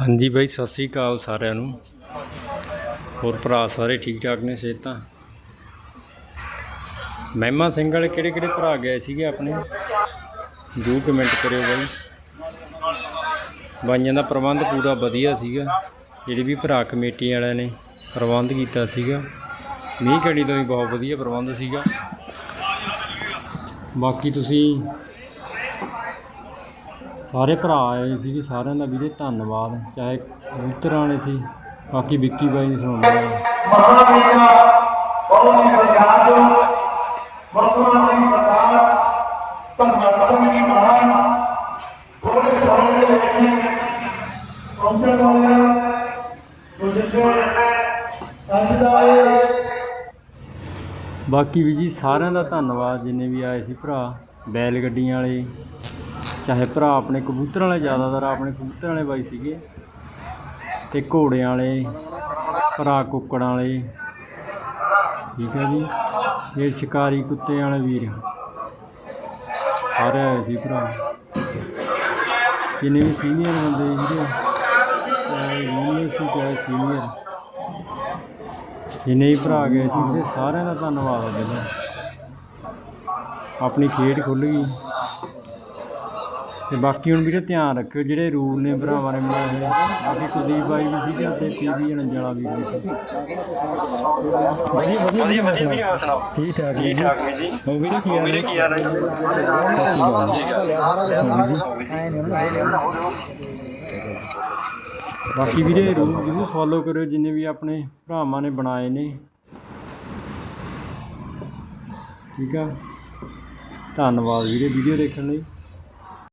ਹਾਂਜੀ ਬਾਈ, ਸਤਿ ਸ੍ਰੀ ਅਕਾਲ ਸਾਰਿਆਂ ਨੂੰ। ਹੋਰ ਭਰਾ ਸਾਰੇ ਠੀਕ ਠਾਕ ਨੇ ਸਿਹਤਾਂ? ਮਹਿਮਾ ਸਿੰਘ ਵਾਲੇ ਕਿਹੜੇ ਕਿਹੜੇ ਭਰਾ ਗਏ ਸੀਗੇ ਆਪਣੇ? ਜਰੂਰ ਕਮੈਂਟ ਕਰਿਓ ਬਾਈ। ਬਾਈਆਂ ਦਾ ਪ੍ਰਬੰਧ ਪੂਰਾ ਵਧੀਆ ਸੀਗਾ। ਜਿਹੜੇ ਵੀ ਭਰਾ ਕਮੇਟੀ ਵਾਲਿਆਂ ਨੇ ਪ੍ਰਬੰਧ ਕੀਤਾ ਸੀਗਾ। ਮੀਂਹ ਘੜੀ ਤੋਂ ਹੀ ਬਹੁਤ ਵਧੀਆ ਪ੍ਰਬੰਧ ਸੀਗਾ। ਬਾਕੀ ਤੁਸੀਂ ਸਾਰੇ ਭਰਾ ਆਏ ਸੀਗੇ ਸਾਰਿਆਂ ਦਾ ਵੀਰੇ ਧੰਨਵਾਦ। ਚਾਹੇ ਕਬੂਤਰਾਂ ਵਾਲੇ ਸੀ, ਬਾਕੀ ਵਿੱਕੀ ਬਾਈ ਨੇ ਸੁਣਾਉਣਾ ਮਹਾਰਾਜਾ ਬਹੁਤ ਹੀ ਸਤਿਕਾਰ ਵਰਤਮਾਨ ਦੀ ਸਰਕਾਰ ਧੰਨਵਾਦ ਸਿੰਘ ਜੀ ਮਹਾਰਾਜ ਥੋੜੇ ਸਮੇਂ ਦੇ ਵਿੱਚ ਪਹੁੰਚਣ ਵਾਲੇ ਜੋ ਜਿੱਥੇ ਅੱਜ ਦਾ ਬਾਕੀ ਵੀ ਜੀ, ਸਾਰਿਆਂ ਦਾ ਧੰਨਵਾਦ, ਜਿੰਨੇ ਵੀ ਆਏ ਸੀ ਭਰਾ। ਬੈਲ ਗੱਡੀਆਂ ਵਾਲੇ ਚਾਹੇ ਭਰਾ ਆਪਣੇ ਕਬੂਤਰਾਂ ਵਾਲੇ, ਜ਼ਿਆਦਾਤਰ ਆਪਣੇ ਕਬੂਤਰਾਂ ਵਾਲੇ ਬਾਈ ਸੀਗੇ। ਤੇ ਘੋੜਿਆਂ ਵਾਲੇ, ਭਰਾ ਕੁੱਕੜਾਂ ਵਾਲੇ। ਠੀਕ ਹੈ ਜੀ। ਇਹ ਸ਼ਿਕਾਰੀ ਕੁੱਤੇ ਵਾਲੇ ਵੀਰ। ਸਾਰੇ ਆਏ ਸੀ ਭਰਾ। ਜਿੰਨੇ ਵੀ ਸੀਨੀਅਰ ਹੁੰਦੇ ਵੀਰੇ ਚਾਹੇ ਜੂਨੀਅਰ ਸੀ, ਚਾਹੇ ਸੀਨੀਅਰ ਜਿੰਨੇ ਵੀ ਭਰਾ ਗਏ ਸੀ ਵੀਰੇ ਸਾਰਿਆਂ ਦਾ ਧੰਨਵਾਦ ਹੈ ਜੀ। ਆਪਣੀ ਖੇਡ ਖੁੱਲ ਗਈ। ਤੇ ਬਾਕੀ ਹੁਣ ਵੀਰੇ ਧਿਆਨ ਰੱਖਿਓ ਜਿਹੜੇ ਰੂਲ ਨੇ ਭਰਾਵਾਂ ਨੇ ਬਣਾਏ ਹੋਏ ਬਾਕੀ ਕੁਲਦੀਪ ਬਾਈ ਵੀ ਸੀਗਾ ਤੇ ਪੀਵੀ ਅਣਜਾਲਾ ਵੀ ਸੀ ਵਧੀਆ ਵਧੀਆ ਵਧੀਆ ਵੀਰੇ ਸੁਣਾਓ। ਠੀਕ ਠਾਕ ਠੀਕ ਠਾਕ ਵੀ ਜੀ। ਹੋ ਵੀਰੇ ਕੀ ਹਾਲ ਵੀਰੇ ਕੀ ਹਾਲ ਹੈ ਬਾਕੀ ਵੀਰੇ ਰੂਲ ਜ਼ਰੂਰ ਫੋਲੋ ਕਰਿਓ ਜਿੰਨੇ ਵੀ ਆਪਣੇ ਭਰਾਵਾਂ ਨੇ ਬਣਾਏ ਨੇ। ਠੀਕ ਆ? ਧੰਨਵਾਦ ਵੀਰੇ ਵੀਡੀਓ ਦੇਖਣ ਲਈ।